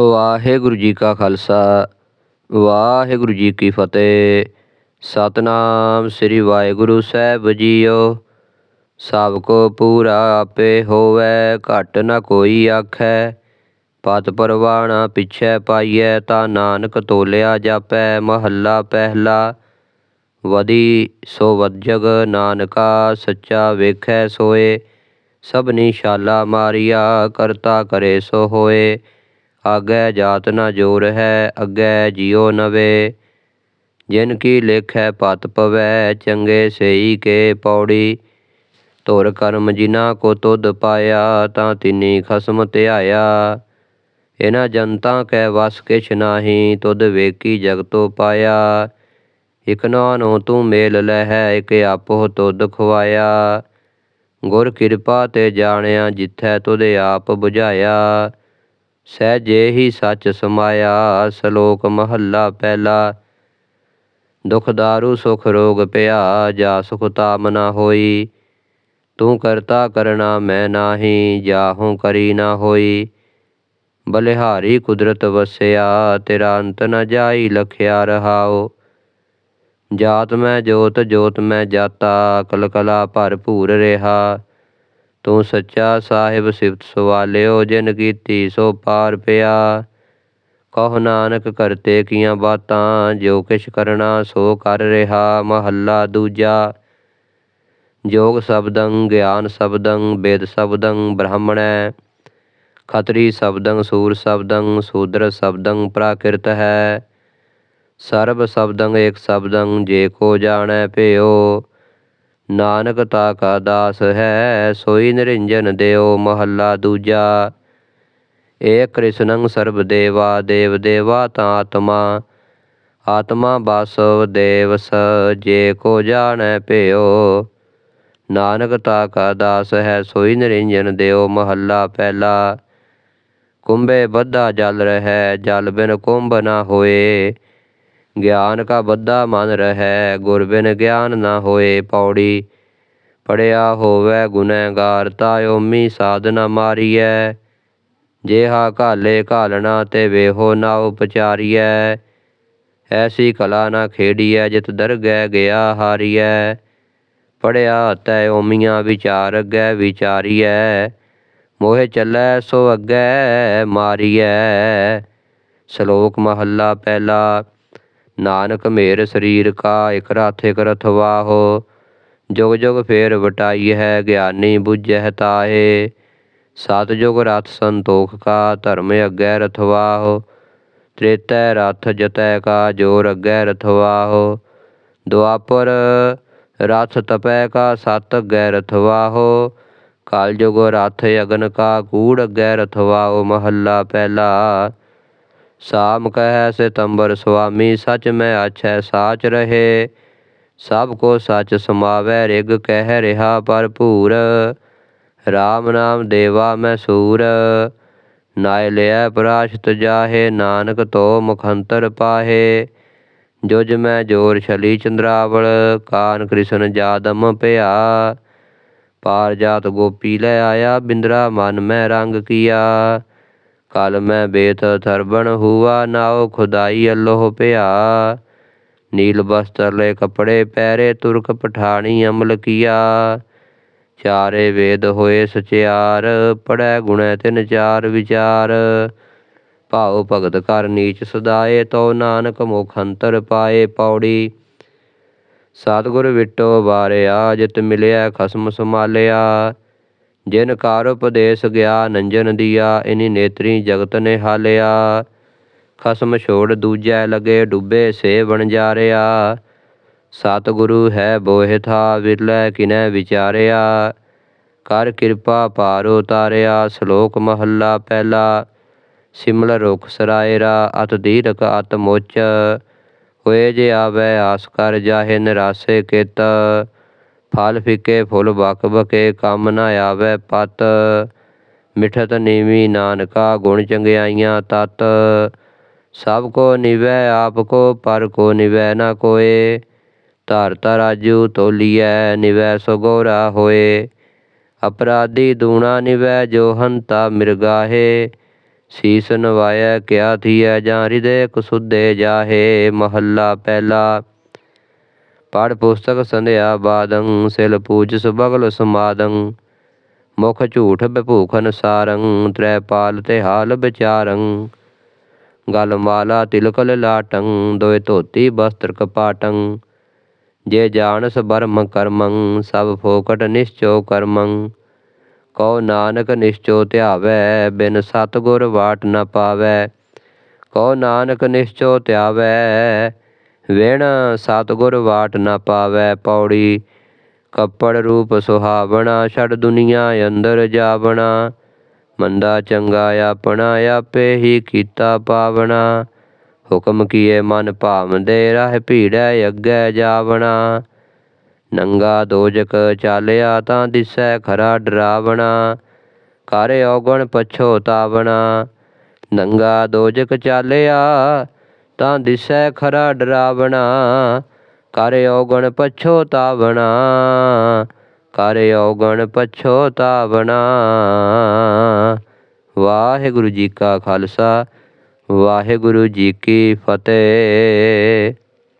ਵਾਹਿਗੁਰੂ ਜੀ ਕਾ ਖਾਲਸਾ, ਵਾਹਿਗੁਰੂ ਜੀ ਕੀ ਫਤਿਹ। ਸਤਨਾਮ ਸ੍ਰੀ ਵਾਹਿਗੁਰੂ ਸਾਹਿਬ ਜੀਓ। ਸਭ ਕੋ ਪੂਰਾ ਆਪੇ ਹੋਵੈ, ਘਟ ਨਾ ਕੋਈ ਆਖੈ। ਪਤ ਪਰਵਾਣਾ ਪਿਛੈ ਪਾਈਐ ਤਾਂ ਨਾਨਕ ਤੋਲਿਆ ਜਾਪੈ, ਮਹੱਲਾ ਪਹਿਲਾ। ਵਦੀ ਸੋ ਵਜਗ ਨਾਨਕਾ, ਸੱਚਾ ਵੇਖੈ ਸੋਏ। ਸਭਨੀ ਛਾਲਾ ਮਾਰੀਆ, ਕਰਤਾ ਕਰੇ ਸੋ ਹੋਏ। ਆਗੈ ਜਾਤ ਨਾ ਜੋਰ ਹੈ, ਅੱਗੈ ਜਿਉ ਨਵੇ। ਜਿਨ ਕੀ ਲੇਖੈ ਪਤ ਪਵੈ, ਚੰਗੇ ਸਈ ਕੇ ਪੌੜੀ। ਧੁਰ ਕਰਮ ਜਿਨਾ ਕੋ ਤੁਧ ਪਾਇਆ, ਤਾਂ ਤਿਨੀ ਖਸਮ ਧਿਆਇਆ। ਇਨਾ ਜਨਤਾ ਕੈ ਵਸ ਕਿਛ ਨਾਹੀ, ਤੁਧ ਵੇਕੀ ਜਗਤੋ ਪਾਇਆ। ਇਕ ਨੂੰ ਤੂੰ ਮੇਲ ਲਹਿ, ਇਕ ਆਪੋ ਤੁਧ ਖਵਾਇਆ ਗੁਰ ਕਿਰਪਾ ਤੇ ਜਾਣਿਆ, ਜਿਥੈ ਤੁਧ ਆਪ 부ਝਾਇਆ ਸਹਿਜੇ ਹੀ ਸੱਚ ਸਮਾਇਆ, ਸ਼ਲੋਕ ਮਹੱਲਾ ਪਹਿਲਾ। ਦੁਖ ਦਾਰੂ, ਸੁਖ ਰੋਗ ਪਿਆ, ਜਾ ਸੁਖ ਤਾਮ ਨਾ ਹੋਈ। ਤੂੰ ਕਰਤਾ ਕਰਣਾ ਮੈਂ ਨਾਹੀ, ਜਾਹੂ ਕਰੀ ਨਾ ਹੋਈ। ਬਲਿਹਾਰੀ ਕੁਦਰਤ ਵਸਿਆ, ਤੇਰਾ ਅੰਤ ਨ ਜਾਈ, ਲਖਿਆ ਰਹਾਓ ਜਾਤ ਮੈਂ ਜੋਤ ਜੋਤ ਮੈਂ ਜਾਤਾ, ਕਲਕਲਾ ਭਰਪੂਰ ਰਿਹਾ। ਤੂੰ ਸੱਚਾ ਸਾਹਿਬ ਸਿਫਤ ਸਵਾਲਿਓ, ਜਿਨ ਕੀਤੀ ਸੋ ਪਾਰ ਪਿਆ। ਕਹੁ ਨਾਨਕ ਕਰਤੇ ਕੀਆਂ ਬਾਤਾਂ, ਜੋ ਕਿਛ ਕਰਨਾ ਸੋ ਕਰ ਰਿਹਾ। ਮਹੱਲਾ ਦੂਜਾ, ਜੋਗ ਸ਼ਬਦੰ, ਗਿਆਨ ਸ਼ਬਦੰ ਵੇਦ ਸ਼ਬਦੰ, ਬ੍ਰਾਹਮਣੈ। ਖਤਰੀ ਸ਼ਬਦੰ, ਸੂਰ ਸ਼ਬਦੰ, ਸੂਦਰ ਸ਼ਬਦੰ ਪ੍ਰਾਕਿਰਤ ਹੈ। ਸਰਬ ਸ਼ਬਦੰ, ਏਕ ਸ਼ਬਦੰ, ਜੇ ਕੋ ਜਾਣੈ ਭਿਓ ਨਾਨਕ ਤਾ ਕਾ ਦਾਸ ਹੈ, ਸੋਈ ਨਿਰੰਜਨ ਦਿਓ ਮਹੱਲਾ ਦੂਜਾ। ਏ ਕ੍ਰਿਸ਼ਨੰ ਸਰਬ ਦੇਵਾ, ਦੇਵ ਦੇਵਾ ਤਾ ਆਤਮਾ। ਆਤਮਾ ਬਾਸਵ ਦੇਵਸ ਜੇ ਕੋ ਜਾਣੈ ਭਿਓ। ਨਾਨਕ ਤਾ ਕਾ ਦਾਸ ਹੈ, ਸੋਈ ਨਿਰੰਜਨ ਦਿਓ ਮਹੱਲਾ ਪਹਿਲਾ। ਕੁੰਭੇ ਬੱਧਾ ਜਲ ਰਹਿ, ਜਲ ਬਿਨ ਕੁੰਭ ਨਾ ਹੋਏ। ਗਿਆਨ ਕਾ ਬੱਧਾ ਮਨ ਰਹਿ, ਗੁਰ ਬਿਨ ਗਿਆਨ ਨਾ ਹੋਏ ਪੌੜੀ। ਪੜਿਆ ਹੋਵੇ ਗੁਨਹਗਾਰ ਤਾ ਓਮੀ ਸਾਧਨਾ ਮਾਰੀਐ। ਜੇਹਾ ਘਾਲੇ ਘਾਲਣਾ ਤੇ ਵੇਹੋ ਨਾ ਉਪਚਾਰੀਐ। ਐਸੀ ਕਲਾ ਨਾ ਖੇੜੀਐ ਜਿਤ ਦਰਗਹਿ ਗਿਆ ਹਾਰੀਐ। ਪੜਿਆ ਤੈ ਓਮੀਆਂ ਵਿਚਾਰ, ਅੱਗੇ ਵਿਚਾਰੀਐ। ਮੋਹਿ ਚੱਲੈ, ਸੋ ਅੱਗੇ ਮਾਰੀਐ। ਸ਼ਲੋਕ ਮਹੱਲਾ ਪਹਿਲਾ। ਨਾਨਕ ਮੇਰ ਸਰੀਰ ਕਾ ਇਕ ਰਥ ਇਕ ਰਥਵਾਹੋ ਜੁਗ ਜੁਗ ਫੇਰ ਵਟਾਈ ਹੈ, ਗਿਆਨੀ ਬੁਝਹਿ ਤਾਹੇ। ਸਤ ਜੁਗ ਰਥ ਸੰਤੋਖ ਕਾ, ਧਰਮ ਅੱਗੇ ਰਥਵਾਹੋ ਤ੍ਰੇਤੈ ਰਥ ਜਤੈ ਕਾ, ਜੋਰ ਅੱਗੇ ਰਥਵਾਹੋ ਦੁਆਪਰ ਰਥ ਤਪੈ ਕਾ, ਸਤ ਅੱਗੇ ਰਥਵਾਹੋ ਕਲ ਜੁਗ ਰਥ ਅਗਨ ਕਾ, ਕੂੜ ਅੱਗੇ ਰਥਵਾਹੋ ਮਹੱਲਾ ਪਹਿਲਾ ਸਾਮ ਕਹੈ ਸਿਤੰਬਰ ਸੁਆਮੀ ਸਚ ਮੈਂ ਆਛੈ ਸਾਚ ਰਹੇ ਸਭ ਕੋ ਸਚ ਸਮਾਵੈ ਰਿਗ ਕਹਿ ਰਿਹਾ ਭਰਪੂਰ RAM ਨਾਮ ਦੇਵਾ ਮੈਂ ਸੂਰ ਨਾਇ ਲਿਆ ਪ੍ਰਾਸ਼ਤ ਜਾਹੇ ਨਾਨਕ ਤੋ ਮੁਖੰਤਰ ਪਾਹੇ ਜੁਜ ਮੈਂ ਜੋਰ ਛਲੀ ਚੰਦਰਾਵਲ ਕਾਨ ਕ੍ਰਿਸ਼ਨ ਜਾਦਮ ਭਿਆ ਪਾਰ ਜਾਤ ਗੋਪੀ ਲੈ ਆਇਆ ਬਿੰਦਰਾ ਮਨ ਮੈਂ ਰੰਗ ਕੀਆ ਕਲ ਮੈਂ ਬੇਤ ਥਰਬਣ ਹੁਆ ਨਾਉ ਖੁਦਾਈ ਅੱਲੋਹ ਭਿਆ ਨੀਲ ਬਸਤਰ ਲੈ ਕਪੜੇ ਪੈਰੇ ਤੁਰਕ ਪਠਾਣੀ ਅਮਲ ਕੀਆ। ਚਾਰੇ ਵੇਦ ਹੋਏ ਸਚਿਆਰ ਪੜੈ ਗੁਣੈ ਤਿਨ ਚਾਰ ਵਿਚਾਰ। ਭਾਉ ਭਗਤ ਕਰ ਨੀਚ ਸਦਾਏ ਤੋ ਨਾਨਕ ਮੁਖ ਅੰਤਰ ਪਾਏ ਪੌੜੀ। ਸਤਿਗੁਰ ਵਿਟੋ ਵਾਰਿਆ, ਜਿਤ ਮਿਲਿਆ ਖਸਮ ਸਮਾਲਿਆ ਜਿਨ ਕਾਰ ਉਪਦੇਸ਼ ਗਿਆ, ਨੰਜਨ ਦੀਆ, ਇਨੀ ਨੇਤਰੀ ਜਗਤ ਨੇ ਹਾਲਿਆ। ਖਸਮ ਛੋੜ ਦੂਜੈ ਲਗੇ, ਡੁੱਬੇ ਸੇ ਬਣ ਜਾਰਿਆ ਸਤਿਗੁਰੂ ਹੈ ਬੋਹਿ ਥਾ, ਵਿਰਲੇ ਕਿਨੈ ਵਿਚਾਰਿਆ। ਕਰ ਕਿਰਪਾ ਪਾਰ ਉਤਾਰਿਆ ਸ਼ਲੋਕ ਮਹੱਲਾ ਪਹਿਲਾ। ਸਿਮਲ ਰੁਖ ਸਰਾਇਰਾ ਅਤ ਦੀਰਕ ਅਤ ਮੁੱਚ। ਹੋਏ ਜੇ ਆਵੈ, ਆਸ ਕਰ ਜਾਹੇ ਨਿਰਾਸੇ ਕਿਤ। ਫਲ ਫਿੱਕੇ, ਫੁੱਲ ਬਕ ਬਕੇ, ਕੰਮ ਨਾ ਆਵੈ ਪਤ। ਮਿਠਤ ਨੀਵੀ ਨਾਨਕਾ, ਗੁਣ ਚੰਗਿਆਈਆਂ ਤਤ। ਸਭ ਕੋ ਨਿਵੈ, ਆਪ ਕੋ ਪਰ ਕੋ ਨਿਵੈ ਨਾ ਕੋਏ। ਧਰ ਤਰਾਜੂ ਤੋਲੀਐ, ਨਿਵੈ ਸੋ ਹੋਏ। ਅਪਰਾਧੀ ਦੂਣਾ ਨਿਵੈ ਜੋ ਹੰਤਾ ਮਿਰਗਾਹੇ। ਸੀਸ ਨਵਾਇਐ, ਕਿਆ ਥੀਐ ਜਾਂ ਹਿਰਦੇ, ਕਸੁੱਦੇ ਜਾਹੇ। ਮਹੱਲਾ ਪਹਿਲਾ ਪੜ ਪੁਸਤਕ ਸੰਧਿਆ ਬਾਦੰ, ਸਿਲ ਪੂਜਸ ਬਗਲ ਸਮਾਦੰ। ਮੁਖ ਝੂਠ ਬਿਭੂਖਨ ਸਾਰੰ ਤ੍ਰੈ ਪਾਲ ਤੇ ਹਾਲ ਵਿਚਾਰੰ। ਗਲ ਮਾਲਾ ਤਿਲਕਲ ਲਾਟੰ, ਦੋਇ ਧੋਤੀ ਬਸਤਰ ਕਪਾਟੰ। ਜੇ ਜਾਣਸ ਬਰਮ ਕਰਮੰ, ਸਭ ਫੋਕਟ ਨਿਸ਼ਚੋ ਕਰਮੰ। ਕਉ ਨਾਨਕ ਨਿਸ਼ਚੋ ਧਿਆਵੈ, ਬਿਨ ਸਤਗੁਰ ਵਾਟ ਨ ਪਾਵੈ। ਕਉ ਨਾਨਕ ਨਿਸ਼ਚੋ ਧਿਆਵੈ ਵਿਣ ਸਤਗੁਰ ਵਾਟ ਨਾ ਪਾਵੈ ਪੌੜੀ, ਕੱਪੜ ਰੂਪ ਸੁਹਾਵਣਾ ਛੜ ਦੁਨੀਆ ਅੰਦਰ ਜਾਵਣਾ। ਮੰਦਾ ਚੰਗਾ ਆਪਣਾ ਆਪੇ ਹੀ ਕੀਤਾ ਪਾਵਣਾ। ਹੁਕਮ ਕੀਏ ਮਨ ਭਾਵਦੇ, ਰਹਿ ਭੀੜੈ ਅੱਗੇ ਜਾਵਣਾ। ਨੰਗਾ ਦੋਜਕ ਚਾਲਿਆ ਤਾਂ ਦਿਸੈ ਖਰਾ ਡਰਾਵਣਾ। ਕਰ ਔਗਣ ਪਛੋਤਾਵਣਾ। ਨੰਗਾ ਦੋਜਕ ਚਾਲਿਆ ਤਾਂ ਦਿਸੈ ਖਰਾ ਡਰਾਵਣਾ। ਕਰ ਔਗਣ ਪਛੋਤਾਵਣਾ ਕਰ ਔਗਣ ਪਛੋਤਾਵਣਾ ਵਾਹਿਗੁਰੂ ਜੀ ਕਾ ਖਾਲਸਾ, ਵਾਹਿਗੁਰੂ ਜੀ ਕੀ ਫਤਿਹ।